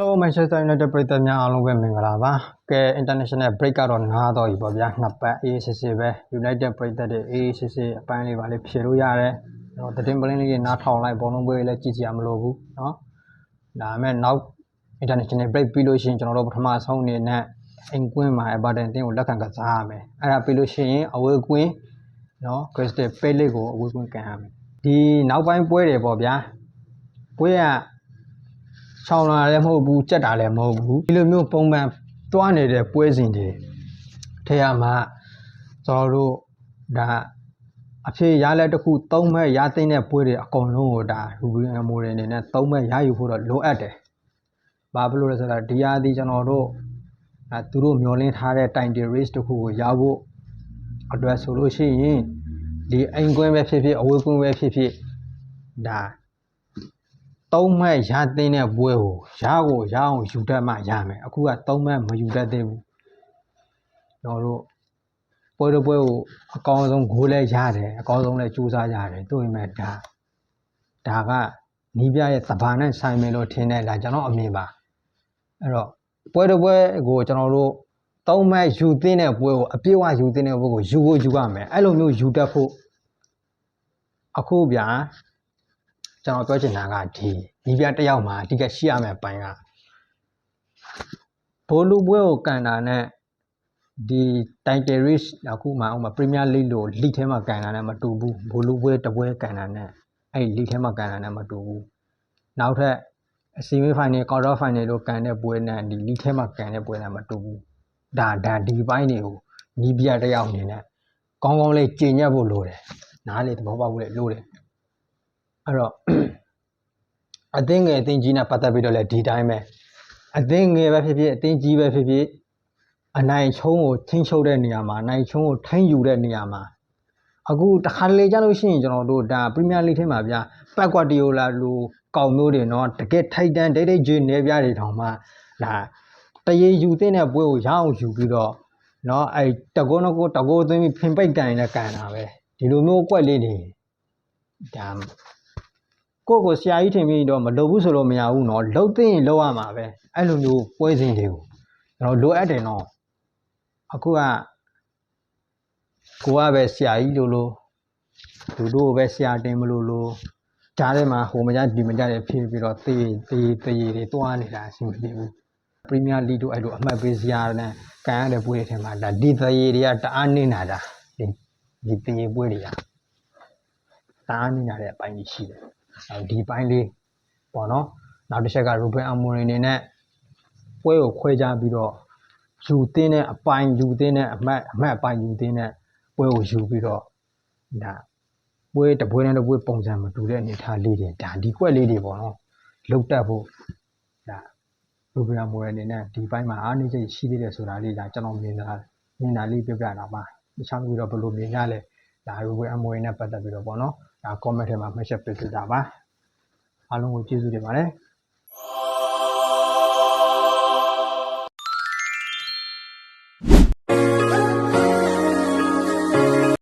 Hello Manchester United ပရိသတ်များအားလုံးပဲမင်္ဂလာပါကဲ international break ကတော့နားတော့ပြီပေါ့ဗျာနှစ်ပတ်အေးစစ်စစ်ပဲ United ပရိသတ်တွေအေးစစ်စစ်အပိုင်းလေးပါလေးဖြေလို့ရတယ်ကျွန်တော်သတင်းပလင်းလေးတွေနားထောင်လိုက်ဘောလုံးပွဲလည်းကြည့်ကြရမလို့ဘူးเนาะဒါပေမဲ့နောက် international break ပြီးလို့ရှိရင်ကျွန်တော်တို့ပထမဆုံးအနေနဲ့အိမ်ကွင်းမှာ Everton အသင်းကိုလက်ခံကစားရမယ်အဲ့ဒါပြီးလို့ရှိရင်အဝေးကွင်းเนาะ Crystal Palace ကိုအဝေးကွင်းကန်ရမယ်ဒီနောက်ပိုင်းပွဲတွေပေါ့ဗျာပွဲက ချောင်းလာလည်းမဟုတ်ဘူးကြက်တာလည်းမဟုတ်ဘူးဒီလိုမျိုးပုံမှန်တွားနေတဲ့ပွဲစဉ်တွေထဲရမှာကျွန်တော်တို့ဒါအဖြစ်ရလက်တစ်ခုသုံးမဲ့ရသိမ့်တဲ့ပွဲတွေအကုန်လုံးကိုဒါရူဘီအမိုတွေအနေနဲ့သုံးမဲ့ရယူဖို့တော့လိုအပ်တယ်။ဘာဖြစ်လို့လဲဆိုတော့ဒီဟာဒီကျွန်တော်တို့အဲသူတို့မျောလင်းထားတဲ့ time race တစ်ခုကိုရဖို့အတွက်ဆိုလို့ရှိရင်ဒီအိမ်ကွင်းပဲဖြစ်ဖြစ်အဝေးကွင်းပဲဖြစ်ဖြစ်ဒါ သုံးမဲ့ရသိမ်းတဲ့ပွဲကိုရကိုရအောင်ယူတတ်မှရမယ်အခုကသုံးမဲ့မယူတတ်သေးဘူးကျွန်တော်တို့ပွဲတစ်ပွဲကိုအကောင်းဆုံးဂိုးလဲရတယ်အကောင်းဆုံးလဲကြိုးစားရတယ်တို့ရင်မဲ့ဒါဒါကနီးပြရဲ့သဘာနဲ့ဆိုင်မယ်လို့ထင်တယ်ဒါကျွန်တော်အမြင်ပါအဲ့တော့ပွဲတစ်ပွဲကိုကျွန်တော်တို့သုံးမဲ့ယူသိမ်းတဲ့ပွဲကိုအပြည့်အဝယူသိမ်းတဲ့ပွဲကိုယူဖို့ယူရမယ်အဲ့လိုမျိုးယူတတ်ဖို့အခုဗျာ ကျွန်တော်ပြောချင်တာကဒီဒီပြတစ်ယောက်မှာအဓိကရှိရမယ့်အပိုင်းကဘိုလ်လူပွဲကိုကန်တာနဲ့ဒီ title race အခုမှဥမာ Premier League လို့ league ထဲမှာကန်တာနဲ့မတူဘူးဘိုလ်လူပွဲတစ်ပွဲကန်တာနဲ့အဲ့ဒီ league ထဲမှာကန်တာနဲ့မတူဘူးနောက်ထပ် semi final quarter final လို့ကန်တဲ့ပွဲနဲ့ဒီ league ထဲမှာကန်တဲ့ပွဲနဲ့မတူဘူးဒါဒါဒီပိုင်းတွေကိုနီးပြတစ်ယောက်အနေနဲ့ကောင်းကောင်းလေးကျင့်ညက်ဖို့လိုတယ်နားလေသဘောပေါက်ဖို့လည်းလိုတယ် အဲ့တော့အသင်းငယ်အသင်းကြီးနဲ့ပတ်သက်ပြီးတော့လည်းဒီတိုင်းပဲအသင်းငယ်ပဲဖြစ်ဖြစ်အသင်းကြီးပဲဖြစ်ဖြစ်အနိုင်ချုံးကိုထိန်းချုပ်တဲ့နေရာမှာအနိုင်ချုံးကိုထိန်းယူတဲ့နေရာမှာအခုတခါလေကြလို့ရှိရင်ကျွန်တော်တို့ဒါပရီးမီးယားလိထဲမှာဗျာပတ်ကွာတီယိုလာလိုကောင်မျိုးတွေနော်တကယ်ထိုက်တန်ဒိတ်ဒိတ်ကြီးနေပြတွေတောင်မှဒါတရေယူတဲ့နဲ့ပွဲကိုရအောင်ယူပြီးတော့နော်အဲတကုန်းကုန်းတကုန်းသွင်းပြီးဖင်ပိတ်ကန်နေကန်တာပဲဒီလိုမျိုးကွက်လေးတွေဒါ ကိုယ့်ကိုဆရာကြီးထင်ပြီးတော့မလုပ်ဘူးဆိုလို့မရဘူးเนาะလှုပ်သိရင်လှုပ်ရမှာပဲအဲ့လိုမျိုးပွဲစဉ်တွေကိုကျွန်တော်လိုအပ်တယ်เนาะအခုကကိုကပဲဆရာကြီးလို့လို့လူတို့ပဲဆရာတင်မလို့လို့ကြားထဲမှာဟိုမကြဒီမကြတွေဖြစ်ပြီးတော့တေးတေးတေးတွေတွားနေတာအဆင်မပြေဘူးပရီးမီးယားလိတို့အဲ့လိုအမှတ်ပေးစရာနဲ့ကန်ရတဲ့ပွဲတွေထဲမှာဒါဒီတေးတွေကတအားနေတာဒါဒီဒီတေးပွဲတွေကတအားနေတာတဲ့အပိုင်းကြီးရှိတယ် အဲ ဒီပိုင်းလေးပေါ့နော်နောက်တစ်ချက်ကရူဘင်အမူရီနေနဲ့ပွဲကိုခွဲခြားပြီးတော့ယူသင်းတဲ့အပိုင်းယူသင်းတဲ့အမှတ်အမှတ်အပိုင်းယူသင်းတဲ့ပွဲကိုယူပြီးတော့ဒါပွဲတစ်ပွဲနဲ့တစ်ပွဲပုံစံမတူတဲ့အနေအထားလေးတွေဒါဒီကွက်လေးတွေပေါ့နော်လုတ်တက်ဖို့ဒါရူဘင်အမူရီအနေနဲ့ဒီပိုင်းမှာအားနည်းချက်ရှိသေးတယ်ဆိုတာလေးဒါကျွန်တော်မြင်တာမြင်တာလေးပြပြတာပါတခြားပြီးတော့ဘယ်လိုမြင်ရလဲ ဒါရူဘင်အမူရီနဲ့ပတ်သက်ပြီးတော့ပေါ့နော်ဒါ comment ထဲမှာမှတ်ချက်ပေးကြပါအားလုံးကိုကျေးဇူးတင်ပါတယ်